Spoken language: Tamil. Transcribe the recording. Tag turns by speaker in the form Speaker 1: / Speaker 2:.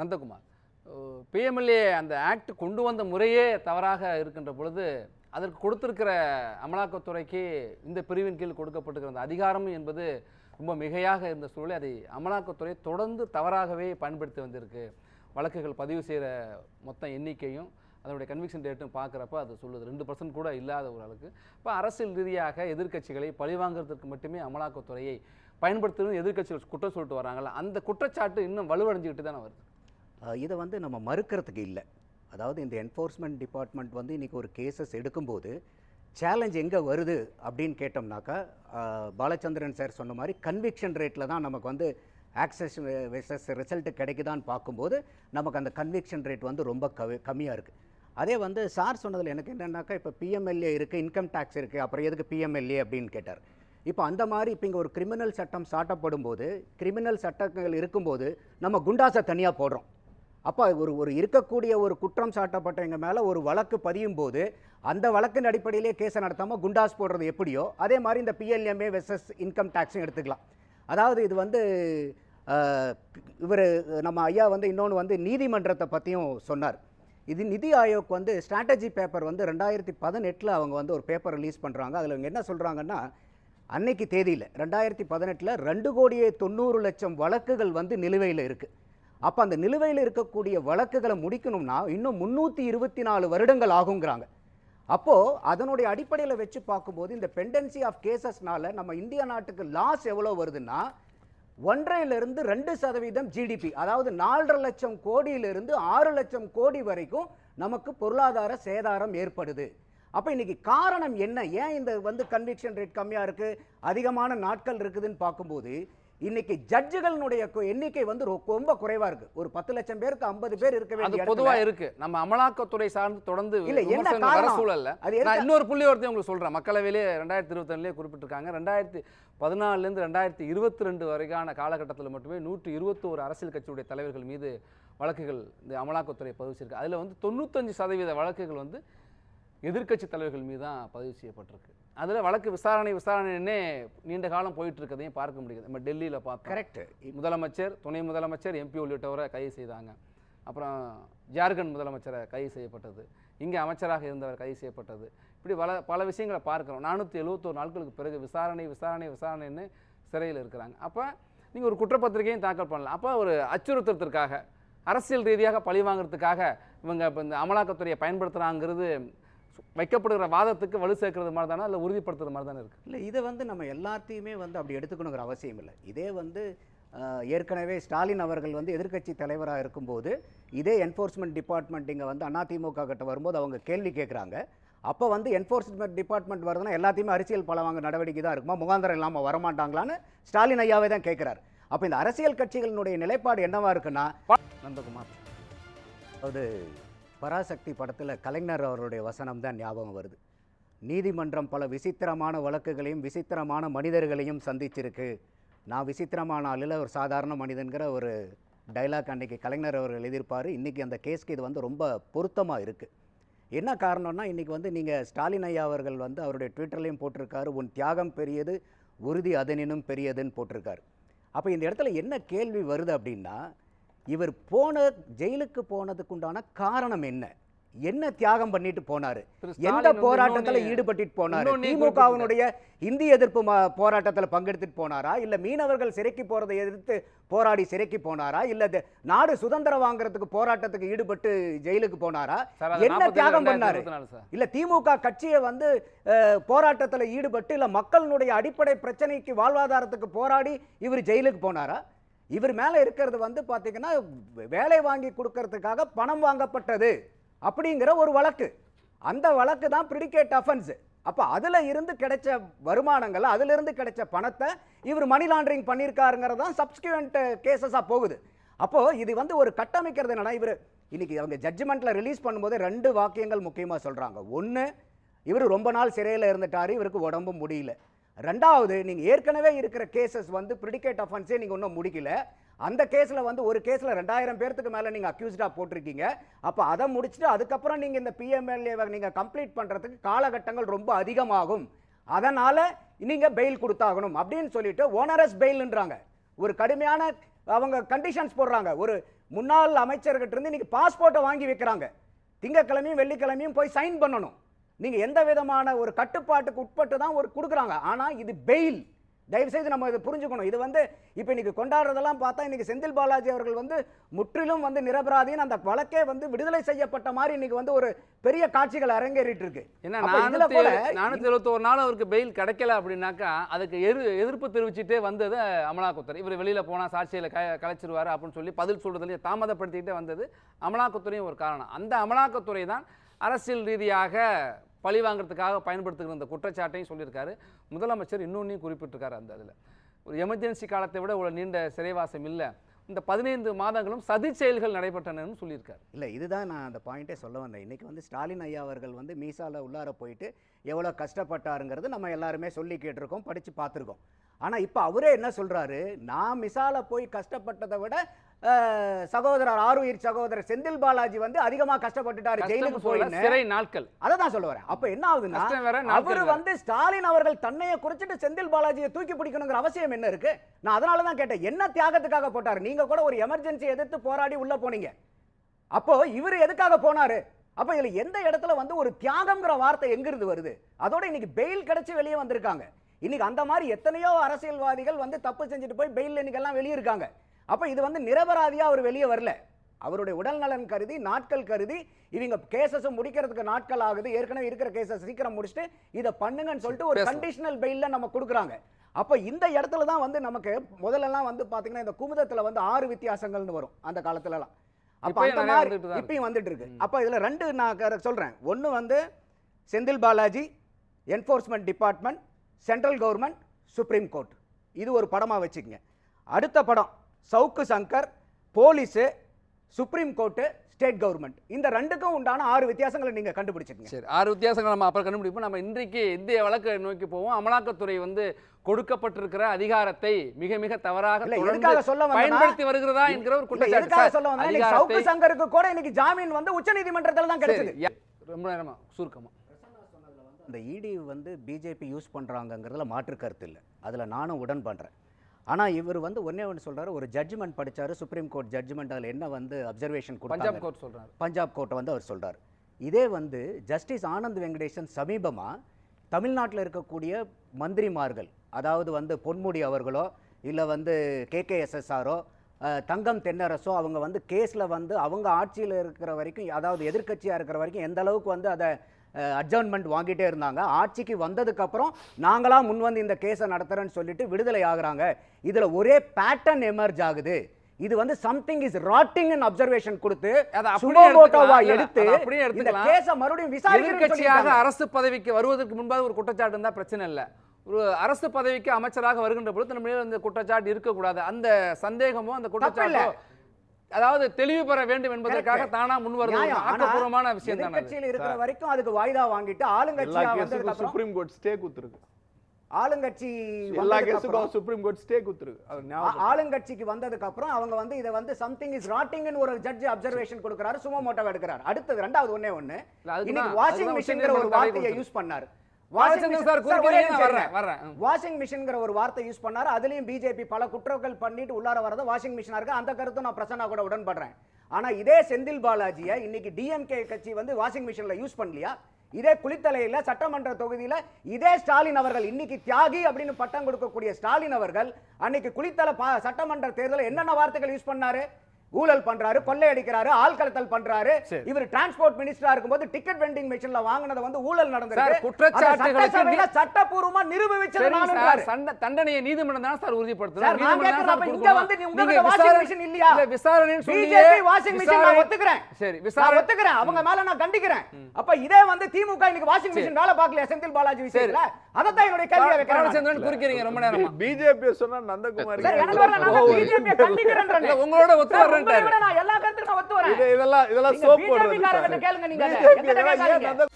Speaker 1: நந்தகுமார். பிஎம்எல்ஏ அந்த ஆக்ட் கொண்டு வந்த முறையே தவறாக இருக்கின்ற பொழுது அதற்கு கொடுத்திருக்கிற அமலாக்கத்துறைக்கு இந்த பிரிவின் கீழ் கொடுக்கப்பட்டிருக்கிற அந்த அதிகாரம் என்பது ரொம்ப மிகையாக இருந்த சூழலை அதை அமலாக்கத்துறை தொடர்ந்து தவறாகவே பயன்படுத்தி வந்திருக்கு. வழக்குகள் பதிவு செய்கிற மொத்த எண்ணிக்கையும் அதனுடைய கன்விக்ஷன் ரேட்டும் பார்க்குறப்ப அது சொல்லுது. ரெண்டு பர்சன்ட் கூட இல்லாத ஒரு அளவுக்கு. இப்போ அரசியல் ரீதியாக எதிர்க்கட்சிகளை பழிவாங்கிறதுக்கு மட்டுமே அமலாக்கத்துறையை பயன்படுத்துறது எதிர்க்கட்சிகள் குற்றம் சொல்லிட்டு வராங்கல்ல அந்த குற்றச்சாட்டு இன்னும் வலுவடைஞ்சிக்கிட்டு தானே வருது.
Speaker 2: இதை வந்து நம்ம மறுக்கிறதுக்கு இல்லை. அதாவது இந்த என்ஃபோர்ஸ்மெண்ட் டிபார்ட்மெண்ட் வந்து இன்றைக்கி ஒரு கேசஸ் எடுக்கும்போது சேலஞ்ச் எங்கே வருது அப்படின்னு கேட்டோம்னாக்கா பாலச்சந்திரன் சார் சொன்ன மாதிரி கன்விக்ஷன் ரேட்டில் தான் நமக்கு வந்து ஆக்சஸ் வெசஸ் ரிசல்ட்டு கிடைக்குதான்னு பார்க்கும்போது நமக்கு அந்த கன்விக்ஷன் ரேட் வந்து ரொம்ப கவி கம்மியாக இருக்குது அதே வந்து சார் சொன்னதில் எனக்கு என்னென்னாக்கா இப்போ பிஎம்எல்ஏ இருக்குது இன்கம் டேக்ஸ் இருக்குது அப்புறம் எதுக்கு பிஎம்எல்ஏ அப்படின்னு கேட்டார். இப்போ அந்த மாதிரி இப்போ இங்கே ஒரு கிரிமினல் சட்டம் சாட்டப்படும் போது கிரிமினல் சட்டங்கள் இருக்கும்போது நம்ம குண்டாசை தனியாக போடுறோம். அப்போ ஒரு ஒரு இருக்கக்கூடிய ஒரு குற்றம் சாட்டப்பட்டவங்க மேலே ஒரு வழக்கு பதியும் போது அந்த வழக்கின் அடிப்படையிலே கேஸை நடத்தாமல் குண்டாஸ் போடுறது எப்படியோ அதே மாதிரி இந்த பிஎல்எம்ஏ வெர்சஸ் இன்கம் டேக்ஸும் எடுத்துக்கலாம். அதாவது இது வந்து இவர் நம்ம ஐயா வந்து இன்னொன்று வந்து நீதிமன்றத்தை பற்றியும் சொன்னார். இது நிதி ஆயோக் வந்து ஸ்ட்ராட்டஜி பேப்பர் வந்து ரெண்டாயிரத்தி பதினெட்டில் அவங்க வந்து ஒரு பேப்பர் ரிலீஸ் பண்ணுறாங்க அதில் அவங்க என்ன சொல்கிறாங்கன்னா அன்னைக்கு தேதியில் ரெண்டாயிரத்தி பதினெட்டில் ரெண்டு கோடியே தொண்ணூறு லட்சம் வழக்குகள் வந்து நிலுவையில் இருக்குது அப்போ அந்த நிலுவையில் இருக்கக்கூடிய வழக்குகளை முடிக்கணும்னா இன்னும் முந்நூற்றி இருபத்தி நாலு வருடங்கள் ஆகுங்கிறாங்க. அப்போது அதனுடைய அடிப்படையில் வச்சு பார்க்கும்போது இந்த பெண்டன்சி ஆஃப் கேசஸ்னால நம்ம இந்திய நாட்டுக்கு லாஸ் எவ்வளோ வருதுன்னா ஒன்றையிலிருந்து ரெண்டு சதவீதம் ஜிடிபி அதாவது நாலரை லட்சம் கோடியிலிருந்து ஆறு லட்சம் கோடி வரைக்கும் நமக்கு பொருளாதார சேதாரம் ஏற்படுது. அப்போ இன்னைக்கு காரணம் என்ன? ஏன் இந்த வந்து கன்விக்ஷன் ரேட் கம்மியாக இருக்குது அதிகமான நாட்கள் இருக்குதுன்னு பார்க்கும்போது இன்னைக்கு ஜட்ஜுகளினுடைய எண்ணிக்கை வந்து ரொம்ப குறைவாக இருக்குது ஒரு பத்து லட்சம் பேருக்கு ஐம்பது பேர் இருக்க வேண்டிய
Speaker 1: பொதுவா இருக்கு. நம்ம அமலாக்கத்துறை சார்ந்து தொடர்ந்து
Speaker 2: இல்ல, என்ன காரணம்?
Speaker 1: சூழல்ல. நான் இன்னொரு புள்ளி ஒருத்தையும் உங்களுக்கு சொல்றேன். மக்களவையிலே ரெண்டாயிரத்தி இருபத்தொன்னுலேயே குறிப்பிட்டிருக்காங்க. ரெண்டாயிரத்தி பதினாலுலேருந்து ரெண்டாயிரத்தி இருபத்தி ரெண்டு வரைக்கான காலகட்டத்தில் மட்டுமே நூற்றி இருபத்தோரு அரசியல் கட்சியுடைய தலைவர்கள் மீது வழக்குகள் இந்த அமலாக்கத்துறை பதிவு செய்யிருக்கு அதில் வந்து தொண்ணூத்தஞ்சு சதவீத வழக்குகள் வந்து எதிர்க்கட்சி தலைவர்கள் மீது தான் பதிவு செய்யப்பட்டிருக்கு. அதில் வழக்கு விசாரணை விசாரணைன்னே நீண்ட காலம் போயிட்டு இருக்கதையும் பார்க்க முடியுது. நம்ம டெல்லியில் பார்த்தோம்.
Speaker 2: கரெக்ட்.
Speaker 1: முதலமைச்சர் துணை முதலமைச்சர் எம்பி உள்ளிட்டவரை கைது செய்தாங்க. அப்புறம் ஜார்க்கண்ட் முதலமைச்சரை கைது செய்யப்பட்டது. இங்கே அமைச்சராக இருந்தவர் கைது செய்யப்பட்டது. இப்படி பல பல விஷயங்களை பார்க்குறோம். நானூற்றி எழுபத்தோரு நாட்களுக்கு பிறகு விசாரணை விசாரணை விசாரணைன்னு சிறையில் இருக்கிறாங்க. அப்போ நீங்கள் ஒரு குற்றப்பத்திரிகையும் தாக்கல் பண்ணலாம். அப்போ ஒரு அச்சுறுத்தத்திற்காக அரசியல் ரீதியாக பழி வாங்குறதுக்காக இவங்க இப்போ இந்த அமலாக்கத்துறையை பயன்படுத்துகிறாங்கிறது வைக்கப்படுகிற வாதத்துக்கு வலு சேர்க்கறது மாதிரி தானே? இல்லை உறுதிப்படுத்துறது மாதிரி தானே இருக்குது
Speaker 2: இல்லை இதை வந்து நம்ம எல்லாத்தையுமே வந்து அப்படி எடுத்துக்கணுங்கிற அவசியம் இல்லை. இதே வந்து ஏற்கனவே ஸ்டாலின் அவர்கள் வந்து எதிர்க்கட்சி தலைவராக இருக்கும்போது இதே என்ஃபோர்ஸ்மெண்ட் டிபார்ட்மெண்ட் இங்கே வந்து அதிமுக கிட்ட வரும்போது அவங்க கேள்வி கேட்குறாங்க அப்போ வந்து என்ஃபோர்ஸ்மெண்ட் டிபார்ட்மெண்ட் வருதுன்னா எல்லாத்தையுமே அரசியல் பல வாங்க நடவடிக்கை தான் இருக்குமா? முகாந்திரம் இல்லாமல் வரமாட்டாங்களான்னு ஸ்டாலின் ஐயாவே தான் கேட்குறாரு அப்போ இந்த அரசியல் கட்சிகளினுடைய நிலைப்பாடு என்னவா இருக்குன்னா
Speaker 1: நந்தகுமார்.
Speaker 2: அதாவது பராசக்தி படத்தில் கலைஞர் அவருடைய வசனம் தான் ஞாபகம் வருது. நீதிமன்றம் பல விசித்திரமான வழக்குகளையும் விசித்திரமான மனிதர்களையும் சந்திச்சிருக்கு. நான் விசித்திரமான ஆளில் ஒரு சாதாரண மனிதன்கிற ஒரு டைலாக் அன்றைக்கி கலைஞர் அவர்கள் எழுதியிருப்பார். இன்றைக்கி அந்த கேஸ்க்கு இது வந்து ரொம்ப பொருத்தமாக இருக்குது என்ன காரணம்னா இன்றைக்கி வந்து நீங்கள் ஸ்டாலின் ஐயா அவர்கள் வந்து அவருடைய ட்விட்டர்லேயும் போட்டிருக்காரு. உன் தியாகம் பெரியது உறுதி அதனினும் பெரியதுன்னு போட்டிருக்காரு. அப்போ இந்த இடத்துல என்ன கேள்வி வருது அப்படின்னா இவர் போன ஜெயிலுக்கு போனதுக்குண்டான காரணம் என்ன? என்ன தியாகம் பண்ணிட்டு போனாரு? எந்த போராட்டத்துல ஈடுபட்டு போனாரு? திமுகவினுடைய இந்திய எதிர்ப்பு போராட்டத்துல பங்கெடுத்துட்டு போனாரா? இல்ல மீனவர்கள் சிறைக்கு போறதை எதிர்த்து போராடி சிறைக்கு போராடினாரா இல்ல நாடு சுதந்திரம் வாங்குறதுக்கு போராட்டத்துக்கு ஈடுபட்டு ஜெயிலுக்கு போனாரா? என்ன
Speaker 1: 47
Speaker 2: தியாகம் பண்ணாரு?
Speaker 1: 2024 சார்.
Speaker 2: இல்ல திமுக கட்சியை வந்து போராட்டத்துல ஈடுபட்டு இல்ல மக்களினுடைய அடிப்படை பிரச்சனைக்கு வாழ்வாதாரத்துக்கு போராடி இவர் ஜெயிலுக்கு போனாரா? இவர் மேலே இருக்கிறது வந்து பார்த்தீங்கன்னா வேலை வாங்கி கொடுக்கறதுக்காக பணம் வாங்கப்பட்டது அப்படிங்கிற ஒரு வழக்கு. அந்த வழக்கு தான் பிரிடிகேட் அஃபென்ஸு. அப்போ அதில் இருந்து கிடைச்ச வருமானங்கள் அதிலிருந்து கிடைச்ச பணத்தை இவர் மணி லாண்டரிங் பண்ணியிருக்காருங்கிறது தான் சப்ஸ்கியூண்ட் கேசஸாக போகுது. அப்போது இது வந்து ஒரு கட்டமைக்கிறது என்னன்னா இவர் இன்றைக்கி அவங்க ஜட்ஜ்மெண்ட்டில் ரிலீஸ் பண்ணும்போது ரெண்டு வாக்கியங்கள் முக்கியமாக சொல்கிறாங்க ஒன்று இவர் ரொம்ப நாள் சிறையில் இருந்துட்டார் இவருக்கு உடம்பு முடியல. ரெண்டாவது நீங்கள் ஏற்கனவே இருக்கிற கேசஸ் வந்து பிரிடிகேட் அஃபன்ஸே நீங்கள் இன்னும் முடிக்கல. அந்த கேஸில் வந்து ஒரு கேஸில் ரெண்டாயிரம் பேர்த்துக்கு மேலே நீங்கள் அக்யூஸ்டாக போட்டிருக்கீங்க. அப்போ அதை முடிச்சுட்டு அதுக்கப்புறம் நீங்கள் இந்த பிஎம்எல்ஏவை நீங்கள் கம்ப்ளீட் பண்ணுறதுக்கு காலகட்டங்கள் ரொம்ப அதிகமாகும். அதனால் நீங்கள் பெயில் கொடுத்தாகணும் அப்படின்னு சொல்லிட்டு ஓனரஸ் பெயில்ன்றாங்க ஒரு கடுமையான அவங்க கண்டிஷன்ஸ் போடுறாங்க. ஒரு முன்னாள் அமைச்சர்கிட்ட இருந்து இன்னைக்கு பாஸ்போர்ட்டை வாங்கி வைக்கிறாங்க. திங்கக்கிழமையும் வெள்ளிக்கிழமையும் போய் சைன் பண்ணணும். நீங்க எந்த விதமான ஒரு கட்டுப்பாட்டுக்கு உட்பட்டு தான் ஒரு கொடுக்குறாங்க. ஆனா இது பெயில் தயவு செய்து நம்ம இதை புரிஞ்சுக்கணும். இது வந்து இப்போ இன்னைக்கு கொண்டாடுறதெல்லாம் பார்த்தா இன்னைக்கு செந்தில் பாலாஜி அவர்கள் வந்து முற்றிலும் வந்து நிரபராதின்னு அந்த வழக்கே வந்து விடுதலை செய்யப்பட்ட மாதிரி இன்னைக்கு வந்து ஒரு பெரிய காட்சிகள் அரங்கேறிட்டு இருக்கு
Speaker 1: ஏன்னா நானூத்தி எழுபத்தோரு நாள் அவருக்கு பெயில் கிடைக்கல அப்படின்னாக்கா அதுக்கு எதிர் எதிர்ப்பு தெரிவிச்சுட்டே வந்தது அமலாக்கத்துறை. இவர் வெளியில போனா சாட்சியில க கலைச்சிருவாரு அப்படின்னு சொல்லி பதில் சொல்றதுலயே தாமதப்படுத்திக்கிட்டே வந்தது அமலாக்கத்துறையும் ஒரு காரணம். அந்த அமலாக்கத்துறை தான் அரசியல் ரீதியாக பழி வாங்குறதுக்காக பயன்படுத்துகிற இந்த குற்றச்சாட்டையும் சொல்லியிருக்காரு. முதலமைச்சர் இன்னொன்னையும் குறிப்பிட்டிருக்காரு அந்த அதில் ஒரு எமர்ஜென்சி காலத்தை விட ஒரு நீண்ட சிறைவாசம் இல்லை. இந்த பதினைந்து மாதங்களும் சதி செயல்கள் நடைபெற்றனன்னு சொல்லியிருக்காரு.
Speaker 2: இல்லை இதுதான் நான் அந்த பாயிண்ட்டே சொல்ல வந்தேன். இன்றைக்கி வந்து ஸ்டாலின் ஐயா அவர்கள் வந்து மீசாவில் உள்ளார போயிட்டு எவ்வளோ கஷ்டப்பட்டாருங்கிறது நம்ம எல்லாருமே சொல்லி கேட்டிருக்கோம் படித்து பார்த்துருக்கோம். ஆனால் இப்போ அவரே என்ன சொல்கிறாரு நான் மிசால போய் கஷ்டப்பட்டதை விட சகோதரர் ஆருயிர் சகோதரர் செந்தில் பாலாஜி வந்து அதிகமாக கஷ்டப்பட்டுட்டாரு ஜெயிலுக்கு போயின்னு.
Speaker 1: சிறை நாட்கள்.
Speaker 2: அதை தான் சொல்ல வரேன். அப்போ என்ன ஆகுதுன்னா அவர். வந்து ஸ்டாலின் அவர்கள் தன்னைய குறிச்சிட்டு செந்தில் பாலாஜியை தூக்கி பிடிக்கணுங்கிற அவசியம் என்ன இருக்கு? நான் அதனால தான் கேட்டேன். என்ன தியாகத்துக்காக போட்டார்? நீங்க கூட ஒரு எமர்ஜென்சி எதிர்த்து போராடி உள்ள போனீங்க. அப்போ இவர் எதுக்காக போனாரு? அப்ப இதுல எந்த இடத்துல வந்து ஒரு தியாகம்ங்கிற வார்த்தை எங்கிருந்து வருது? அதோட இன்னைக்கு பெயில் கிடைச்சு வெளியே வந்திருக்காங்க. இன்னைக்கு அந்த மாதிரி எத்தனையோ அரசியல்வாதிகள் வந்து தப்பு செஞ்சுட்டு போய் பெயில் இன்னைக்கெல்லாம் வெளியே இருக்காங்க. அப்ப இது வந்து நிரபராதியா அவர் வெளியே வரல. அவருடைய உடல்நலன் கருதி நாட்கள் கருதி இவங்க கேசஸும் முடிக்கிறதுக்கு நாட்கள் ஆகுது. ஏற்கனவே இருக்கிற கேசஸ் சீக்கிரம் முடிச்சுட்டு இதை பண்ணுங்கன்னு சொல்லிட்டு ஒரு. கண்டிஷனல் பெயில்ல நம்ம கொடுக்குறாங்க. அப்ப இந்த இடத்துல தான் வந்து நமக்கு முதல்லலாம் வந்து பாத்தீங்கன்னா இந்த குமுதத்துல வந்து ஆறு வித்தியாசங்கள்னு வரும் அந்த காலத்துலலாம். அப்ப அந்த மாதிரி இப்பயும் வந்துட்டு இருக்கு. அப்ப இதுல ரெண்டு நான் சொல்றேன். ஒன்னு வந்து Senthil Balaji enforcement department central government supreme court இது ஒரு படமா வச்சுக்கங்க. அடுத்த படம். Savukku Shankar police supreme court state government. இந்த ரெண்டுக்கும் உண்டான ஆறு வித்தியாசங்களை நீங்க கண்டுபிடிச்சிக்கங்க
Speaker 1: சரி ஆறு வித்தியாசங்கள் நம்ம அப்புறம் கண்டுபிடிப்போம். நம்ம இன்றைக்கு இந்திய வழக்கை நோக்கி போவோம். அமலாக்கத்துறை வந்து கொடுக்கப்பட்டிருக்கிற அதிகாரத்தை மிக மிக தவறாக
Speaker 2: இல்ல,
Speaker 1: தொடர்ந்து
Speaker 2: எதுக்காக சொல்ல
Speaker 1: பயன்படுத்தி வருகிறதா என்கிற ஒரு குற்றச்சாட்டு.
Speaker 2: சவுக்கு சங்கருக்கு கூட இன்னைக்கு ஜாமீன் வந்து உச்சநீதிமன்றத்துல தான் கிடைச்சது.
Speaker 1: ரொம்ப நேரமா சுருக்கமா.
Speaker 2: இந்த இடி வந்து பிஜேபி யூஸ் பண்ணுறாங்கங்கிறதுல மாற்று கருத்து இல்லை. அதில் நானும் உடன் பண்ணுறேன் ஆனால் இவர் வந்து ஒன்றே ஒன்று சொல்றாரு. ஒரு ஜட்ஜ்மெண்ட் படிச்சாரு. சுப்ரீம் கோர்ட் ஜட்ஜ்மெண்ட் அதில் என்ன வந்து அப்சர்வேஷன்
Speaker 1: பஞ்சாப் கோர்ட் சொல்றாரு.
Speaker 2: பஞ்சாப் கோர்ட்டை வந்து அவர் சொல்றாரு. இதே வந்து ஜஸ்டிஸ் ஆனந்த் வெங்கடேசன் சமீபமாக தமிழ்நாட்டில் இருக்கக்கூடிய மந்திரிமார்கள் அதாவது வந்து பொன்முடி அவர்களோ இல்லை வந்து கேகேஎஸ்எஸ்ஆரோ தங்கம் தென்னரசோ அவங்க வந்து கேஸில் வந்து அவங்க ஆட்சியில் இருக்கிற வரைக்கும் அதாவது எதிர்க்கட்சியாக இருக்கிற வரைக்கும் எந்த அளவுக்கு வந்து அதை அட்ஜர்ன்மெண்ட் வாங்கிட்டே இருந்தாங்க. ஆட்சிக்கு வந்ததுக்கப்புறம் நாங்களா முன் வந்து இந்த கேஸை நடத்துகிறேன்னு சொல்லிட்டு விடுதலை ஆகுறாங்க. இதில் ஒரே பேட்டர்ன் எமர்ஜ் ஆகுது. இது வந்து சம்திங் இஸ் ராட்டிங் அப்சர்வேஷன் கொடுத்து சுமோமோட்டோவா எடுத்து இந்த. கேஸ மறுபடியும் சொல்லியிருக்காங்க.
Speaker 1: அரசு பதவிக்கு வருவதற்கு முன்பாக ஒரு குற்றச்சாட்டு இருந்தா பிரச்சனை இல்ல. ஒரு அரசு பதவிக்கு அமைச்சராக வருகின்ற பொழுது நம்ம இந்த குற்றச்சாட்டு இருக்கக்கூடாது. அந்த சந்தேகமோ அந்த குற்றச்சாட்டோ அதாவது தெளிவு பெற வேண்டும் என்பதற்காக. தானா முன்.
Speaker 2: ஆனா,
Speaker 1: ஆக்கப்பூர்வமான விஷயம் தானே.
Speaker 2: எதிர்க்கட்சியில இருக்கிற வரைக்கும் அதுக்கு வாய்தா வாங்கிட்டு ஆளுங்கட்சியா வந்ததுக்கு
Speaker 3: சுப்ரீம் கோர்ட் ஸ்டே கொடுத்துருக்கு
Speaker 2: ஆளுங்கட்சி
Speaker 3: எல்லா கேஸுக்கும் சுப்ரீம் கோர்ட் ஸ்டே கொடுத்துருக்கு
Speaker 2: ஆளுங்கட்சிக்கு வந்ததுக்கு அப்புறம் அவங்க வந்து இதை வந்து சம்திங் இஸ் ராட்டிங்னு ஒரு ஜட்ஜ் அப்சர்வேஷன் கொடுக்கறாரு சுமோமோட்டோ எடுக்கிறாரு அடுத்தது ரெண்டாவது
Speaker 1: இல்ல, அதுக்கு
Speaker 2: இன்னைக்கு வாஷிங் மிஷின்ங்கிற ஒரு வார்த்தையை. யூஸ் பண்ணாரு வாஷிங் மிஷின்ங்கிற ஒரு வார்த்தை யூஸ் பண்ணாரு. அதுலயும் பிஜேபி பல குற்றங்கள் பண்ணிட்டு உள்ளார வரத வாஷிங் மிஷினா இருக்கு. அந்த கருத்தும் நான் பிரசன்னா கூட உடன்படுறேன். ஆனா இதே செந்தில் பாலாஜியை இன்னைக்கு டிஎம்கே கட்சி வந்து வாஷிங் மிஷின்ல யூஸ் பண்ணலையா? இதே குளித்தலையில சட்டமன்ற தொகுதியில இதே ஸ்டாலின் அவர்கள் இன்னைக்கு தியாகி அப்படின்னு பட்டம் கொடுக்கக்கூடிய ஸ்டாலின் அவர்கள் அன்னைக்கு குளித்தலை சட்டமன்ற தேர்தலில் என்னென்ன வார்த்தைகள் யூஸ் பண்ணாரு? ஊழல் பண்றாரு கொள்ளையடிக்கிறாரு ஆள் கடத்தல் பண்றாரு. இவர் டிரான்ஸ்போர்ட் மினிஸ்டரா இருக்கும்போது டிக்கெட் வெண்டிங் மிஷின்ல வாங்குனது வந்து ஊழல்
Speaker 1: சார்,
Speaker 2: நடந்திருக்கு
Speaker 1: குற்றச்சாட்டுகளுக்கு
Speaker 2: அந்த சட்டசபையில
Speaker 1: நீ-
Speaker 2: சட்டப்பூர்வமா நிரூபிச்சது
Speaker 1: தண்டனையை நீதிமன்றம் தான் சார்
Speaker 2: இங்க. வந்து
Speaker 1: விசாரணை-
Speaker 2: பிஜேபி வாஷிங் மிஷின் நான்
Speaker 1: விசாரணை-
Speaker 2: ஒத்துக்கிறேன்.
Speaker 1: சரி,
Speaker 2: நான்
Speaker 1: விசாரணை-
Speaker 2: ஒத்துக்கிறேன். அவங்க மேல நான் கண்டிக்கிறேன். அப்ப இதே வந்து திமுக இன்னைக்கு வாஷிங் மிஷின் வேலை பார்க்கலையா? செந்தில் பாலாஜி விஷயத்துல? அதத்தான் என்னுடைய கேள்வியை வைக்கிறேன்
Speaker 1: குறுக்கிறீங்க ரொம்ப நேரமா.
Speaker 3: பிஜேபி சொன்னா நந்தகுமார்
Speaker 1: உங்களோட ஒத்து
Speaker 2: விட நான் எல்லா கருத்துக்கும் நான் ஒத்து வரேன்
Speaker 3: இது இதெல்லாம் இதெல்லாம் சோப் போடுறது
Speaker 2: கேளுங்க நீங்க.